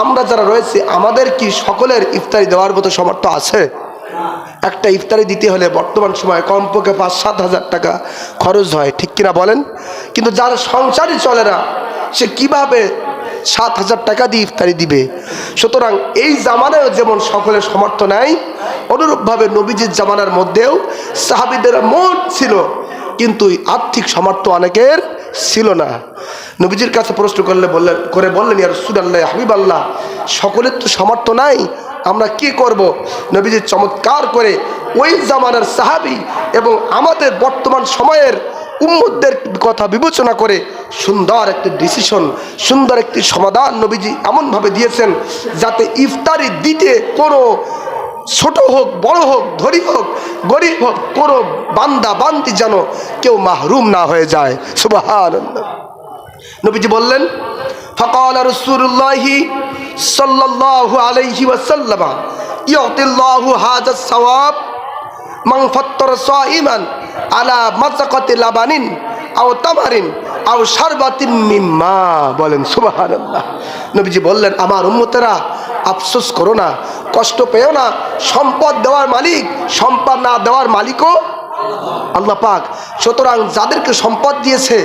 আমরা যারা রয়েছে, আমাদের কি সকলের ইফতারি দেওয়ার মতো সমর্থ আছে? একটা ইফতারি দিতে হলে বর্তমান সময়ে কমপক্ষে পাঁচ সাত হাজার টাকা খরচ হয়, ঠিক কিনা বলেন? কিন্তু যার সংসারই চলে না, সে কীভাবে সাত হাজার টাকা দিয়ে ইফতারি দিবে? সুতরাং এই জামানায়ও যেমন সকলের সমর্থ নেয় অনুরূপভাবে নবীজির জামানার মধ্যেও সাহাবিদের মন ছিল, কিন্তু আর্থিক সামর্থ্য অনেকের ছিল না। নবীজির কাছে প্রশ্ন করলে বললেন, করে বললেন ইয়ার সুদাল্লাহ হাবিব আল্লাহ সকলের তো সামর্থ্য নাই, আমরা কি করব? নবীজি চমৎকার করে ওই জামানার সাহাবি এবং আমাদের বর্তমান সময়ের উম্মদের কথা বিবেচনা করে সুন্দর একটি ডিসিশন সুন্দর একটি সমাধান নবীজি এমনভাবে দিয়েছেন, যাতে ইফতারি দিতে কোনো ছোট হোক, বড় হোক, ধনী হোক, গরিব হোক কোনো বান্দা বান্দি যেন কেউ মাহরুম না হয়ে যায়। সুবাহ নবীজি বললেন, ফকাল রসুল্লাহি সাল্লাল্লাহু আলাইহি ওয়াসাল্লাম, ইয়াতিল্লাহু হাযা সওয়াব, মান ফাত্তারা সাইমান আলা মাসাকাতি লাবানিন আও তামারিন আও শারবাতিন মিম্মা। বলেন, সুবহানাল্লাহ। নবীজি বললেন, আমার উম্মতেরা আফসোস করো না, কষ্ট পেও না, সম্পদ দেওয়ার মালিক, সম্পদ না দেওয়ার মালিকও আল্লাহ পাক। সুতরাং যাদেরকে সম্পদ দিয়েছে,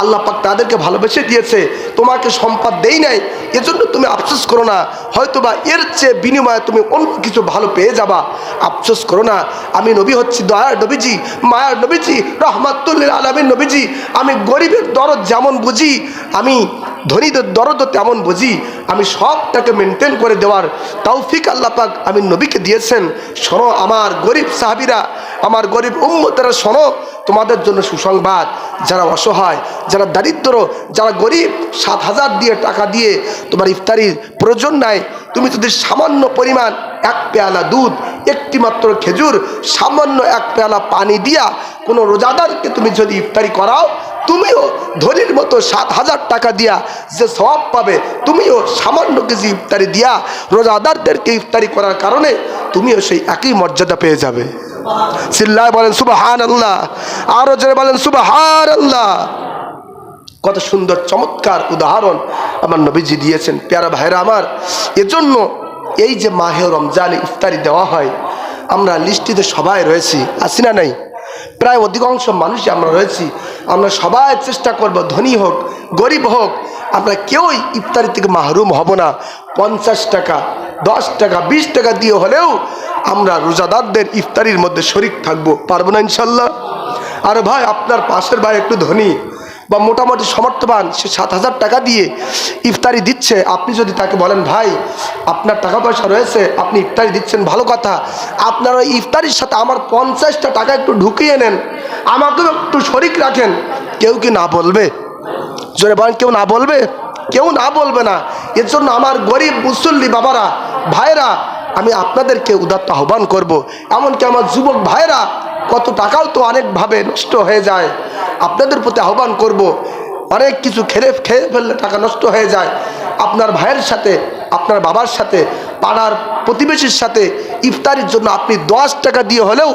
আল্লাহ পাক তাদেরকে ভালোবেসে দিয়েছে। তোমাকে সম্পদ দেই নাই, এজন্য তুমি আফসোস করো না। হয়তোবা এর চেয়ে বিনিময়ে তুমি অন্য কিছু ভালো পেয়ে যাবা। আফসোস করো না, আমি নবী হচ্ছি দয়ার নবীজি, মায়ার নবীজি রহমাতুল্লিল আলমীর নবীজি। আমি গরিবের দরদ যেমন বুঝি, আমি ধনীদের দরদ তেমন বুঝি, আমি সবটাকে মেনটেন করে দেওয়ার তৌফিক আল্লাহ পাক আমি নবীকে দিয়েছেন। শোনো আমার গরিব সাহাবিরা, আমার গরিব উম্মতেরা, শোনো, তোমাদের জন্য সুসংবাদ। যারা অসহায়, যারা দারিদ্র, যারা গরিব, সাত হাজার দিয়ে টাকা দিয়ে তোমার ইফতারির প্রয়োজন নাই। তুমি যদি সামান্য পরিমাণ এক পেয়ালা দুধ, একটি মাত্র খেজুর, সামান্য এক পেয়ালা পানি দিয়া কোনো রোজাদারকে তুমি যদি ইফতারি করাও তুমিও ধনির মতো সাত হাজার টাকা দিয়া যে সব পাবে, তুমিও সামান্য কিছু ইফতারি দিয়া রোজাদারদেরকে ইফতারি করার কারণে তুমিও সেই একই মর্যাদা পেয়ে যাবে। চিল্লায় বলেন সুবাহান আল্লাহ আরও জোরে বলেন সুবাহান আল্লাহ কত সুন্দর, চমৎকার উদাহরণ আমার নবীজি দিয়েছেন। প্যারা ভাইরা আমার, এজন্য এই যে মাহে রমজানে ইফতারি দেওয়া হয়, আমরা লিস্টিতে সবাই রয়েছি। আসি না নাই? প্রায় অধিকাংশ মানুষই আমরা রয়েছি। আমরা সবাই চেষ্টা করব, ধনী হোক, গরিব হোক, আমরা কেউই ইফতারি থেকে মাহরুম হব না। পঞ্চাশ টাকা, দশ টাকা, বিশ টাকা দিয়ে হলেও আমরা রোজাদারদের ইফতারির মধ্যে শরিক থাকব, পারব না ইনশাল্লাহ। আর ভাই, আপনার পাশের ভাই একটু ধনী। বা মোটামুটি সমর্থবান, সে সাত হাজার টাকা দিয়ে ইফতারি দিচ্ছে। আপনি যদি তাকে বলেন, ভাই, আপনার টাকা পয়সা রয়েছে, আপনি ইফতারি দিচ্ছেন, ভালো কথা। আপনার ওই ইফতারির সাথে আমার পঞ্চাশটা টাকা একটু ঢুকিয়ে নেন। আমাকেও একটু শরিক রাখেন। কেউ কি না বলবে? জোরে বলেন, কেউ না বলবে? কেউ না বলবে না। এর জন্য আমার গরিব মুসল্লি বাবারা ভাইরা আমি আপনাদেরকে উদাত্ত আহ্বান করব। এমনকি আমার যুবক ভাইরা কত টাকাও তো অনেকভাবে নষ্ট হয়ে যায়। আপনাদের প্রতি আহ্বান করব। অনেক কিছু খেলে, খেয়ে ফেললে টাকা নষ্ট হয়ে যায় আপনার ভাইয়ের সাথে, আপনার বাবার সাথে, পাড়ার প্রতিবেশীর সাথে ইফতারির জন্য আপনি দশ টাকা দিয়ে হলেও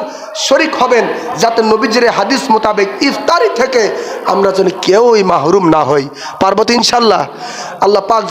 শরিক হবেন, যাতে নবীজির হাদিস মোতাবেক ইফতারি থেকে আমরা যেন কেউই মাহরুম না হই পার্বতী ইনশাল্লাহ আল্লাহ পাক